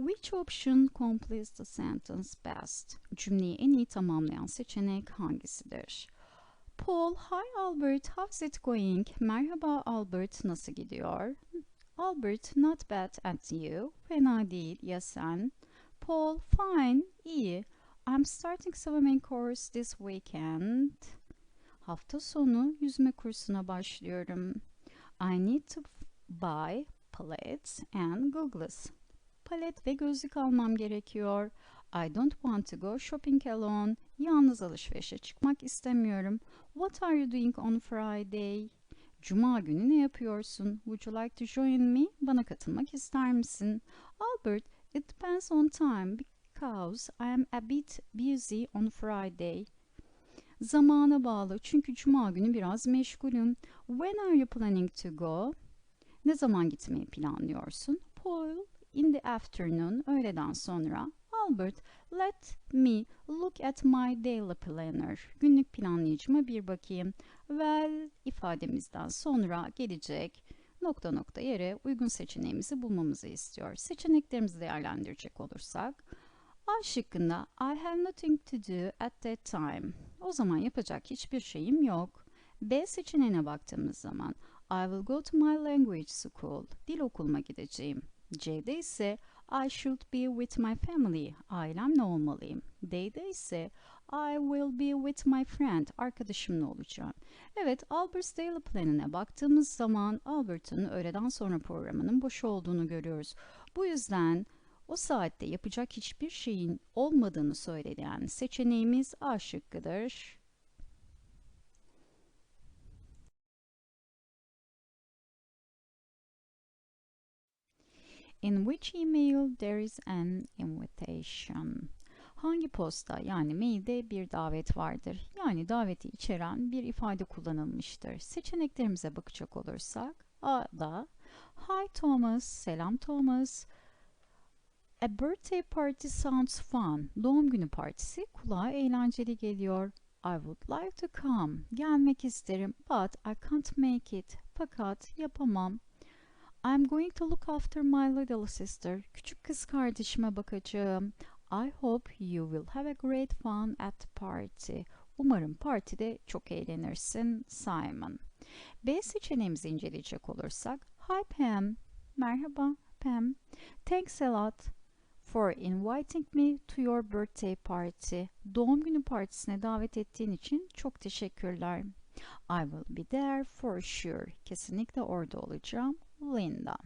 Which option completes the sentence best? Cümleyi en iyi tamamlayan seçenek hangisidir? Paul, hi Albert, how's it going? Merhaba Albert, nasıl gidiyor? Albert, not bad at you. Fena değil, ya sen? Paul, fine, iyi. I'm starting swimming course this weekend. Hafta sonu yüzme kursuna başlıyorum. I need to buy palettes and goggles. Palet ve gözlük almam gerekiyor. I don't want to go shopping alone. Yalnız alışverişe çıkmak istemiyorum. What are you doing on Friday? Cuma günü ne yapıyorsun? Would you like to join me? Bana katılmak ister misin? Albert, it depends on time because I am a bit busy on Friday. Zamana bağlı çünkü cuma günü biraz meşgulüm. When are you planning to go? Ne zaman gitmeyi planlıyorsun? Paul, in the afternoon, öğleden sonra. Albert, let me look at my daily planner. Günlük planlayıcıma bir bakayım. Well ifademizden sonra gelecek nokta nokta yere uygun seçeneğimizi bulmamızı istiyor. Seçeneklerimizi değerlendirecek olursak A şıkkında I have nothing to do at that time. O zaman yapacak hiçbir şeyim yok. B seçeneğine baktığımız zaman I will go to my language school. Dil okuluma gideceğim. C'de ise I should be with my family. Ailemle olmalıyım. D'de ise I will be with my friend. Arkadaşımla olacağım. Evet, Albert's Daily Plan'ine baktığımız zaman Albert'ın öğleden sonra programının boş olduğunu görüyoruz. Bu yüzden o saatte yapacak hiçbir şeyin olmadığını söyleyen seçeneğimiz A şıkkıdır. In which email there is an invitation? Hangi posta yani mailde bir davet vardır? Yani daveti içeren bir ifade kullanılmıştır. Seçeneklerimize bakacak olursak A'da Hi Thomas, selam Thomas. A birthday party sounds fun. Doğum günü partisi kulağa eğlenceli geliyor. I would like to come. Gelmek isterim but I can't make it. Fakat yapamam. I'm going to look after my little sister. Küçük kız kardeşime bakacağım. I hope you will have a great fun at the party. Umarım partide çok eğlenirsin Simon. B seçeneğimizi inceleyecek olursak Hi Pam. Merhaba Pam. Thanks a lot for inviting me to your birthday party. Doğum günü partisine davet ettiğin için çok teşekkürler. I will be there for sure. Kesinlikle orada olacağım. Linda.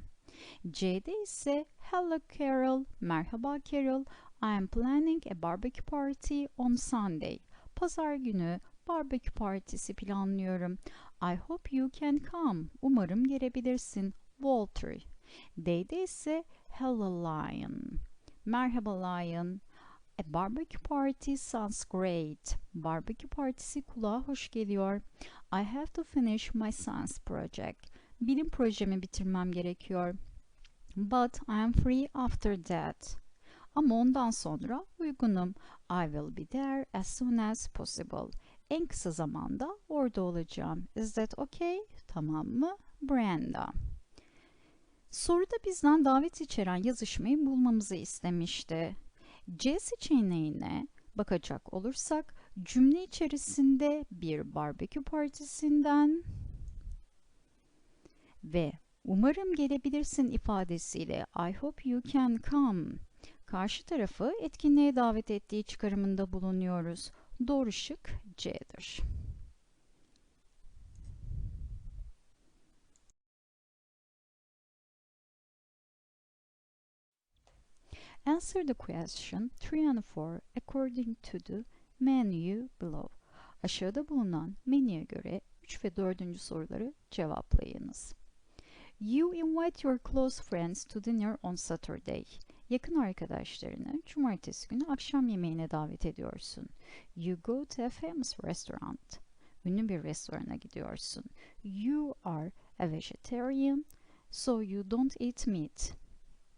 C'de ise Hello Carol. Merhaba Carol. I am planning a barbecue party on Sunday. Pazar günü barbekü partisi planlıyorum. I hope you can come. Umarım gelebilirsin. Walter. D'de ise Hello Lion. Merhaba Lion. A barbecue party sounds great. Barbekü partisi kulağa hoş geliyor. I have to finish my science project. Bilim projemi bitirmem gerekiyor. But I am free after that. Ama ondan sonra uygunum. I will be there as soon as possible. En kısa zamanda orada olacağım. Is that okay? Tamam mı? Brenda. Soruda bizden davet içeren yazışmayı bulmamızı istemişti. C seçeneğine bakacak olursak cümle içerisinde bir barbekü partisinden ve umarım gelebilirsin ifadesiyle I hope you can come karşı tarafı etkinliğe davet ettiği çıkarımında bulunuyoruz. Doğru şık C'dir. Answer the question 3 and 4 according to the menu below. Aşağıda bulunan menüye göre 3 ve 4. soruları cevaplayınız. You invite your close friends to dinner on Saturday. Yakın arkadaşlarını cumartesi günü akşam yemeğine davet ediyorsun. You go to a famous restaurant. Ünlü bir restorana gidiyorsun. You are a vegetarian, so you don't eat meat.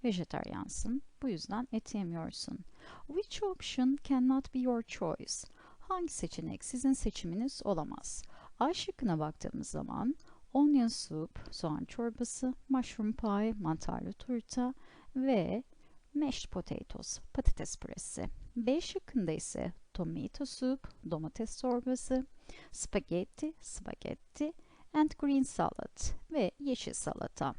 Vejetaryansın, bu yüzden et yemiyorsun. Which option cannot be your choice? Hangi seçenek sizin seçiminiz olamaz? A şıkkına baktığımız zaman onion soup, soğan çorbası, mushroom pie, mantarlı turta ve mashed potatoes, patates püresi. B şıkkında ise tomato soup, domates çorbası, spaghetti, spagetti and green salad ve yeşil salata.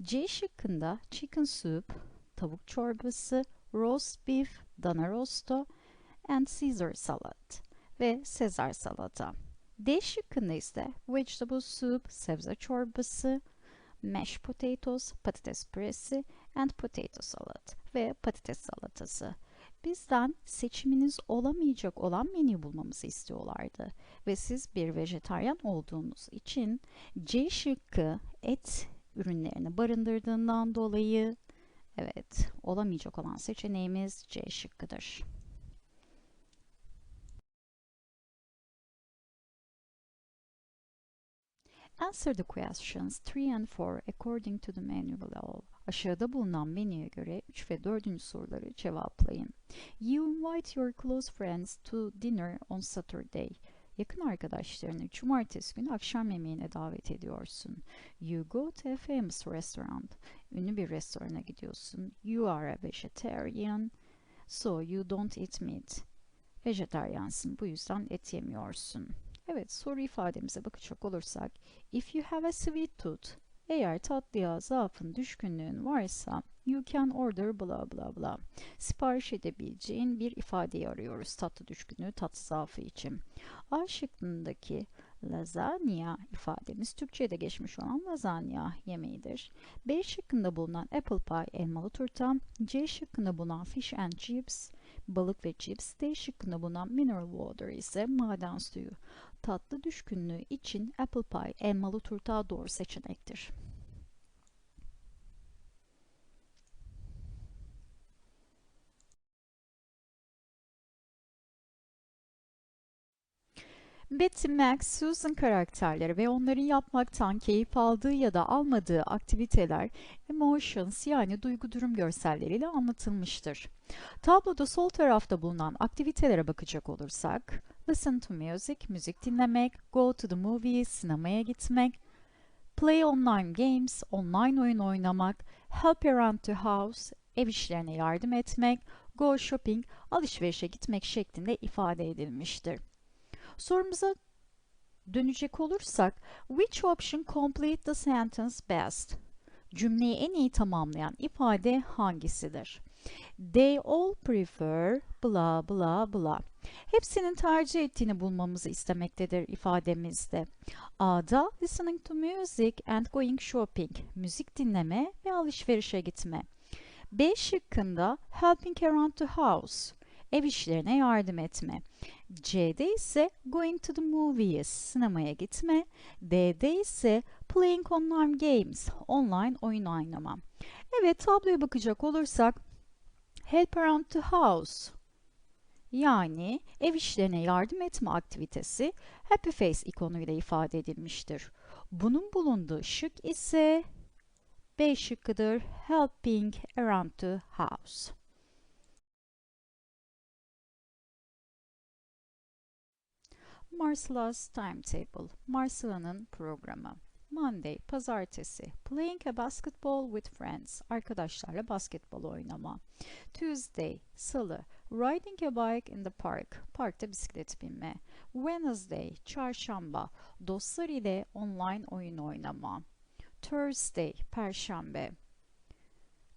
C şıkkında chicken soup, tavuk çorbası, roast beef, dana rosto and Caesar salad ve Sezar salata. D şıkkında ise vegetable soup, sebze çorbası, mashed potatoes, patates püresi and potato salad ve patates salatası. Bizden seçiminiz olamayacak olan menüyü bulmamızı istiyorlardı. Ve siz bir vejetaryen olduğunuz için C şıkkı et ürünlerini barındırdığından dolayı evet olamayacak olan seçeneğimiz C şıkkıdır. Answer the questions 3 and 4 according to the menu below. Aşağıda bulunan menüye göre 3 ve 4. soruları cevaplayın. You invite your close friends to dinner on Saturday. Yakın arkadaşlarını cumartesi günü akşam yemeğine davet ediyorsun. You go to a famous restaurant. Ünlü bir restorana gidiyorsun. You are a vegetarian. So you don't eat meat. Vejetaryansın bu yüzden et yemiyorsun. Evet soru ifademize bakacak olursak If you have a sweet tooth eğer tatlıya zaafın düşkünlüğün varsa you can order bla bla bla. Sipariş edebileceğin bir ifadeyi arıyoruz tatlı düşkünlüğü, tatlı zaafı için. A şıkkındaki lasagna ifademiz Türkçe'ye de geçmiş olan lasagna yemeğidir. B şıkkında bulunan apple pie elmalı turta, C şıkkında bulunan fish and chips balık ve cips, D şıkkında bulunan mineral water ise maden suyu tatlı düşkünlüğü için apple pie elmalı turta doğru seçenektir. Betty, Max, Susan karakterleri ve onların yapmaktan keyif aldığı ya da almadığı aktiviteler emotions yani duygu durum görselleriyle anlatılmıştır. Tabloda sol tarafta bulunan aktivitelere bakacak olursak, listen to music, müzik dinlemek, go to the movies, sinemaya gitmek, play online games, online oyun oynamak, help around the house, ev işlerine yardım etmek, go shopping, alışverişe gitmek şeklinde ifade edilmiştir. Sorumuza dönecek olursak, which option complete the sentence best? Cümleyi en iyi tamamlayan ifade hangisidir? They all prefer bla bla bla. Hepsinin tercih ettiğini bulmamızı istemektedir ifademizde. A'da listening to music and going shopping. Müzik dinleme ve alışverişe gitme. B şıkkında helping around the house. Ev işlerine yardım etme. C'de ise going to the movies, sinemaya gitme. D'de ise playing online games, online oyun oynama. Evet tabloya bakacak olursak help around the house yani ev işlerine yardım etme aktivitesi happy face ikonuyla ifade edilmiştir. Bunun bulunduğu şık ise B şıkkıdır helping around the house. Marcela's timetable. Marcela'nın programı. Monday, pazartesi. Playing a basketball with friends. Arkadaşlarla basketbol oynama. Tuesday, salı. Riding a bike in the park. Parkta bisiklet binme. Wednesday, çarşamba. Dostlar ile online oyun oynama. Thursday, perşembe.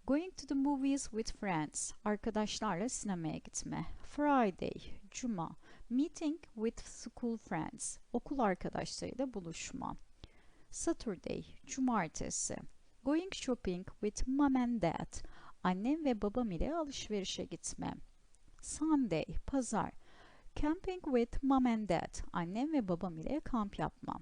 Going to the movies with friends. Arkadaşlarla sinemaya gitme. Friday, cuma. Meeting with school friends. Okul arkadaşlarıyla buluşma. Saturday, cumartesi. Going shopping with mom and dad. Annem ve babam ile alışverişe gitme. Sunday, pazar. Camping with mom and dad. Annem ve babam ile kamp yapma.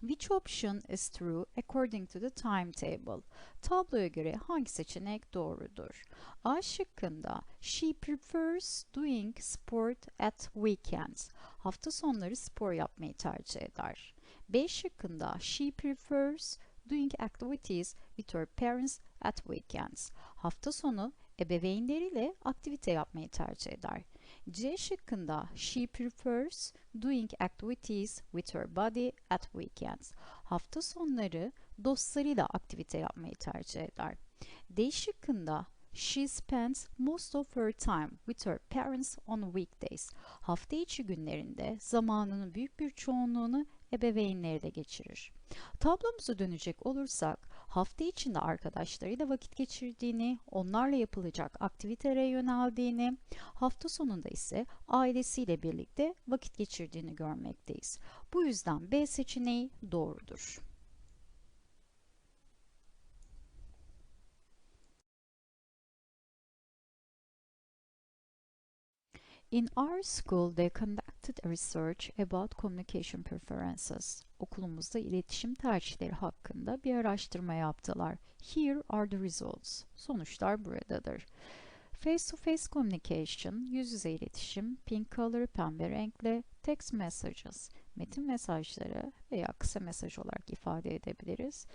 Which option is true according to the timetable? Tabloya göre hangi seçenek doğrudur? A şıkkında she prefers doing sport at weekends. Hafta sonları spor yapmayı tercih eder. B şıkkında she prefers doing activities with her parents at weekends. Hafta sonu ebeveynleriyle aktivite yapmayı tercih eder. C şıkkında she prefers doing activities with her body at weekends. Hafta sonları dostlarıyla aktivite yapmayı tercih eder. D şıkkında She spends most of her time with her parents on weekdays. Hafta içi günlerinde zamanının büyük bir çoğunluğunu ebeveynleriyle geçirir. Tablomuza dönecek olursak hafta içinde arkadaşlarıyla vakit geçirdiğini, onlarla yapılacak aktivitelere yöneldiğini, hafta sonunda ise ailesiyle birlikte vakit geçirdiğini görmekteyiz. Bu yüzden B seçeneği doğrudur. In our school, they conducted a research about communication preferences. Okulumuzda iletişim tercihleri hakkında bir araştırma yaptılar. Here are the results. Sonuçlar buradadır. Face-to-face communication, yüz yüze iletişim, pink color, pembe renkle, text messages, metin mesajları veya kısa mesaj olarak ifade edebiliriz.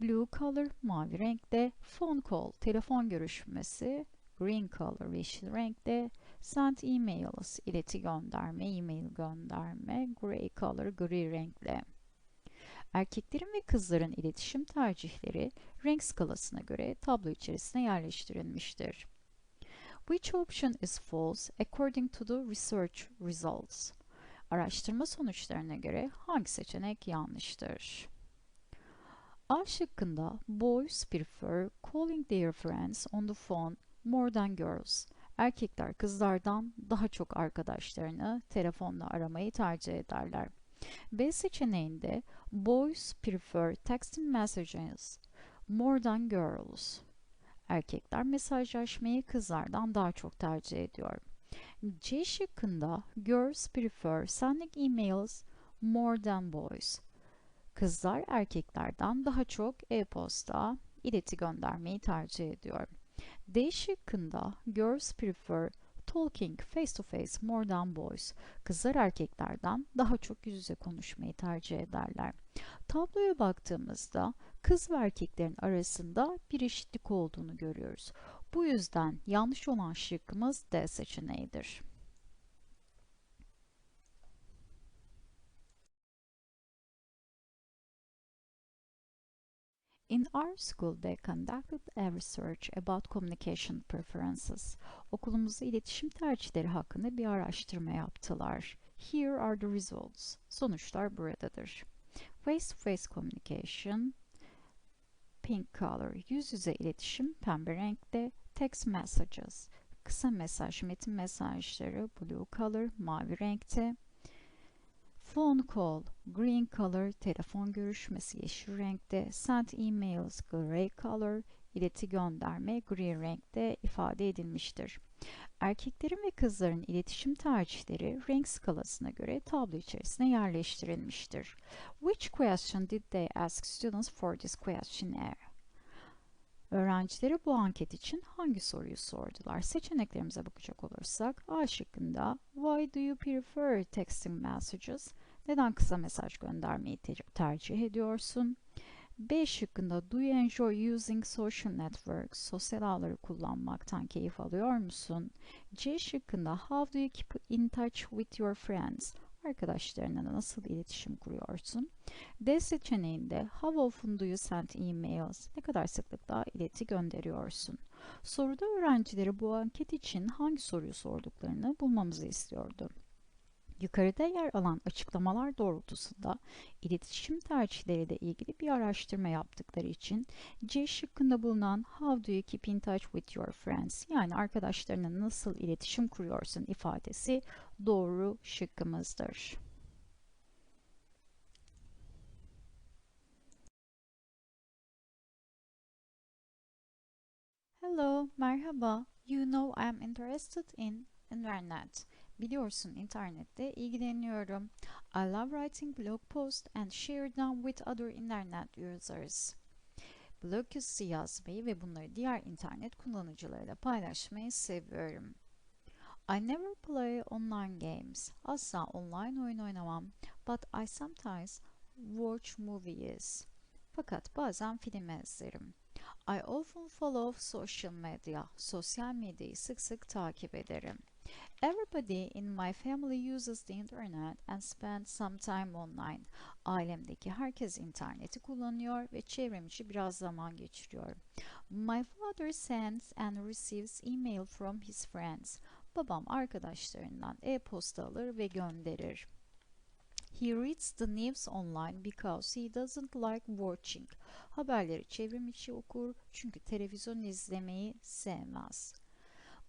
Blue color, mavi renkte, phone call, telefon görüşmesi, green color, yeşil renkte, Send emails, ileti gönderme, e-mail gönderme, gray color, gri renkle. Erkeklerin ve kızların iletişim tercihleri renk skalasına göre tablo içerisine yerleştirilmiştir. Which option is false according to the research results? Araştırma sonuçlarına göre hangi seçenek yanlıştır? A şıkkında boys prefer calling their friends on the phone more than girls. Erkekler kızlardan daha çok arkadaşlarını telefonla aramayı tercih ederler. B seçeneğinde boys prefer texting messages more than girls. Erkekler mesajlaşmayı kızlardan daha çok tercih ediyor. C şıkkında girls prefer sending emails more than boys. Kızlar erkeklerden daha çok e-posta, ileti göndermeyi tercih ediyor. D şıkkında girls prefer talking face to face more than boys. Kızlar erkeklerden daha çok yüz yüze konuşmayı tercih ederler. Tabloya baktığımızda kız ve erkeklerin arasında bir eşitlik olduğunu görüyoruz. Bu yüzden yanlış olan şıkkımız D seçeneğidir. In our school they conducted a research about communication preferences. Okulumuzda iletişim tercihleri hakkında bir araştırma yaptılar. Here are the results. Sonuçlar buradadır. Face-to-face communication, pink color, yüz yüze iletişim, pembe renkte, text messages, kısa mesaj, metin mesajları, blue color, mavi renkte, Phone call, green color, telefon görüşmesi yeşil renkte, send emails, gray color, ileti gönderme gri renkte ifade edilmiştir. Erkeklerin ve kızların iletişim tercihleri renk skalasına göre tablo içerisine yerleştirilmiştir. Which question did they ask students for this questionnaire? Öğrencilere bu anket için hangi soruyu sordular? Seçeneklerimize bakacak olursak A şıkkında Why do you prefer texting messages? Neden kısa mesaj göndermeyi te tercih ediyorsun? B şıkkında Do you enjoy using social networks? Sosyal ağları kullanmaktan keyif alıyor musun? C şıkkında How do you keep in touch with your friends? Arkadaşlarına nasıl iletişim kuruyorsun? D seçeneğinde How often do you send emails? Ne kadar sıklıkla ileti gönderiyorsun? Soruda öğrencileri bu anket için hangi soruyu sorduklarını bulmamızı istiyordu. Yukarıda yer alan açıklamalar doğrultusunda iletişim tercihleriyle ilgili bir araştırma yaptıkları için C şıkkında bulunan How do you keep in touch with your friends yani arkadaşlarına nasıl iletişim kuruyorsun ifadesi doğru şıkkımızdır. Hello, merhaba. You know I'm interested in internet. Biliyorsun internette ilgileniyorum. I love writing blog posts and share them with other internet users. Blog yazısı yazmayı ve bunları diğer internet kullanıcılarıyla paylaşmayı seviyorum. I never play online games. Asla online oyun oynamam. But I sometimes watch movies. Fakat bazen film izlerim. I often follow social media. Sosyal medyayı sık sık takip ederim. Everybody in my family uses the internet and spends some time online. Ailemdeki herkes interneti kullanıyor ve çevrim içi biraz zaman geçiriyor. My father sends and receives email from his friends. Babam arkadaşlarından e-posta alır ve gönderir. He reads the news online because he doesn't like watching. Haberleri çevrim içi okur çünkü televizyon izlemeyi sevmez.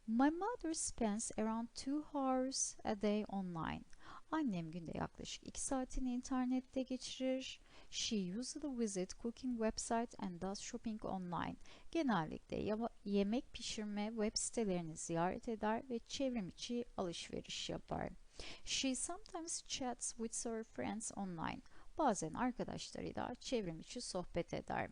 My mother spends around two hours a day online. Annem günde yaklaşık 2 saatini internette geçirir. She usually visit cooking websites and does shopping online. Genellikle yemek pişirme web sitelerini ziyaret eder ve çevrim içi alışveriş yapar. She sometimes chats with her friends online. Bazen arkadaşlarıyla çevrim içi sohbet eder.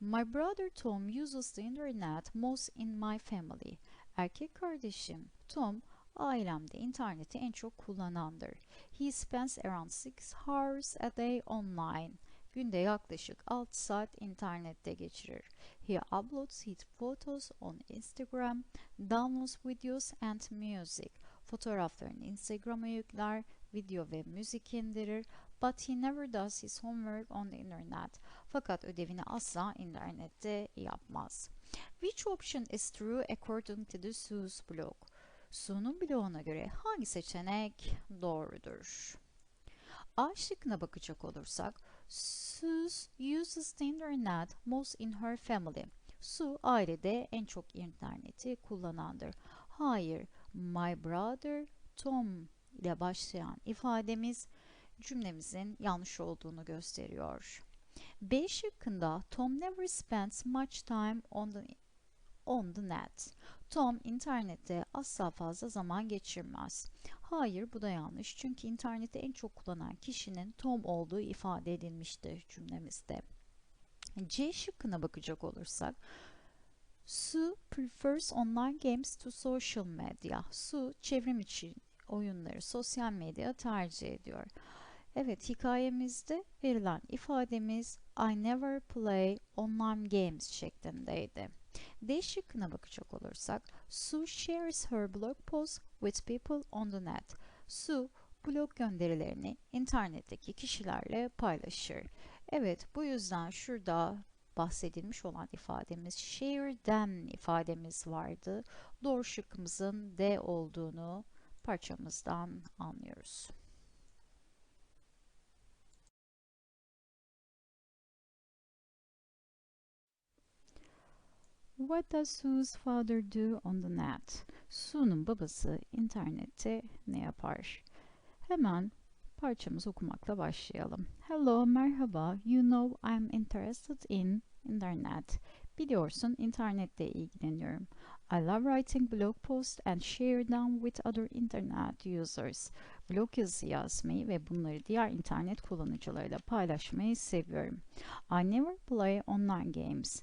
My brother Tom uses the internet most in my family. Erkek kardeşim Tom ailemde interneti en çok kullanandır. He spends around 6 hours a day online. Günde yaklaşık 6 saat internette geçirir. He uploads his photos on Instagram, downloads videos and music. Fotoğraflarını Instagram'a yükler, video ve müzik indirir. But he never does his homework on the internet. Fakat ödevini asla internette yapmaz. Which option is true according to the Sue's blog? Sue'nun bloğuna göre hangi seçenek doğrudur? A şıkkına bakacak olursak, Sue uses the internet most in her family. Sue ailede en çok interneti kullanandır. Hayır, my brother Tom ile başlayan ifademiz cümlemizin yanlış olduğunu gösteriyor. B şıkkında Tom never spends much time on the on the net. Tom internette asla fazla zaman geçirmez. Hayır bu da yanlış çünkü interneti en çok kullanan kişinin Tom olduğu ifade edilmiştir cümlemizde. C şıkkına bakacak olursak Sue prefers online games to social media. Sue çevrim içi oyunları sosyal medya tercih ediyor. Evet hikayemizde verilen ifademiz I never play online games şeklindeydi. D şıkkına bakacak olursak Sue shares her blog posts with people on the net. Sue blog gönderilerini internetteki kişilerle paylaşır. Evet bu yüzden şurada bahsedilmiş olan ifademiz share them ifademiz vardı. Doğru şıkkımızın D olduğunu parçamızdan anlıyoruz. What does Sue's father do on the net? Sue'nun babası internette ne yapar? Hemen parçamızı okumakla başlayalım. Hello, merhaba. You know I'm interested in internet. Biliyorsun internette ilgileniyorum. I love writing blog posts and share them with other internet users. Blog yazısı yazmayı ve bunları diğer internet kullanıcılarıyla paylaşmayı seviyorum. I never play online games.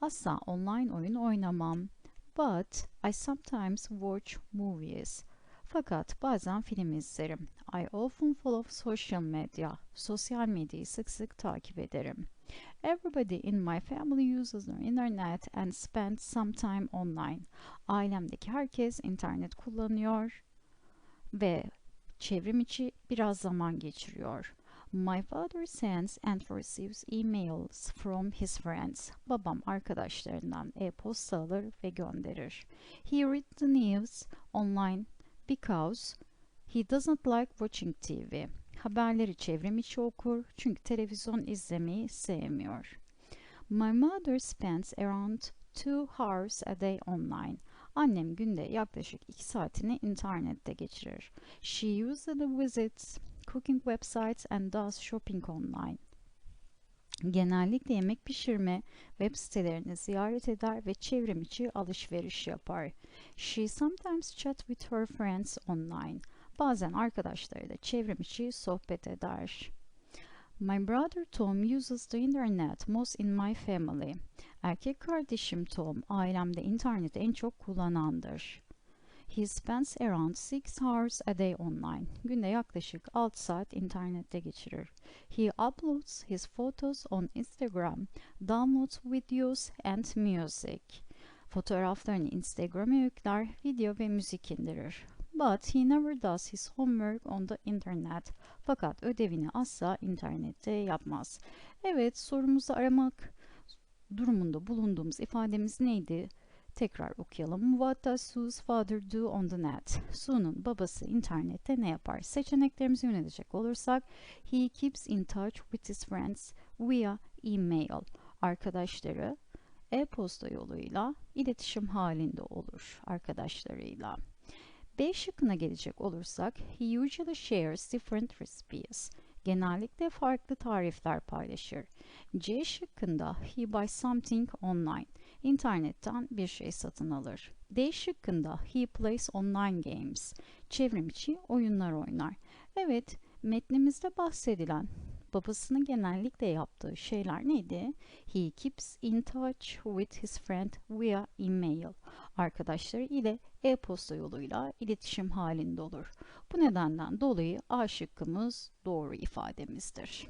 Asla online oyun oynamam. But I sometimes watch movies. Fakat bazen film izlerim. I often follow social media. Sosyal medyayı sık sık takip ederim. Everybody in my family uses the internet and spends some time online. Ailemdeki herkes internet kullanıyor ve çevrim içi biraz zaman geçiriyor. My father sends and receives emails from his friends. Babam arkadaşlarından e-posta alır ve gönderir. He reads the news online because he doesn't like watching TV. Haberleri çevrim içi okur çünkü televizyon izlemeyi sevmiyor. My mother spends around two hours a day online. Annem günde yaklaşık 2 saatini internette geçirir. She usually visits cooking websites and does shopping online. Genellikle yemek pişirme web sitelerini ziyaret eder ve çevrim alışveriş yapar. She sometimes chat with her friends online. Bazen arkadaşlarıyla çevrim sohbet eder. My brother Tom uses the internet most in my family. Erkek kardeşim Tom ailemde interneti en çok kullanandır. He spends around 6 hours a day online. Günde yaklaşık 6 saat internette geçirir. He uploads his photos on Instagram, downloads videos and music. Fotoğraflarını Instagram'a yükler, video ve müzik indirir. But he never does his homework on the internet. Fakat ödevini asla internette yapmaz. Evet, sorumuzu aramak durumunda bulunduğumuz ifademiz neydi? Tekrar okuyalım. What does Sue's father do on the net? Sue'nun babası internette ne yapar? Seçeneklerimizi yönelecek olursak, he keeps in touch with his friends via email. Arkadaşları e-posta yoluyla iletişim halinde olur arkadaşlarıyla. B şıkkına gelecek olursak, he usually shares different recipes. Genellikle farklı tarifler paylaşır. C şıkkında he buys something online. İnternetten bir şey satın alır. D şıkkında he plays online games. Çevrimiçi oyunlar oynar. Evet, metnimizde bahsedilen babasının genellikle yaptığı şeyler neydi? He keeps in touch with his friend via email. Arkadaşları ile e-posta yoluyla iletişim halinde olur. Bu nedenden dolayı A şıkkımız doğru ifademizdir.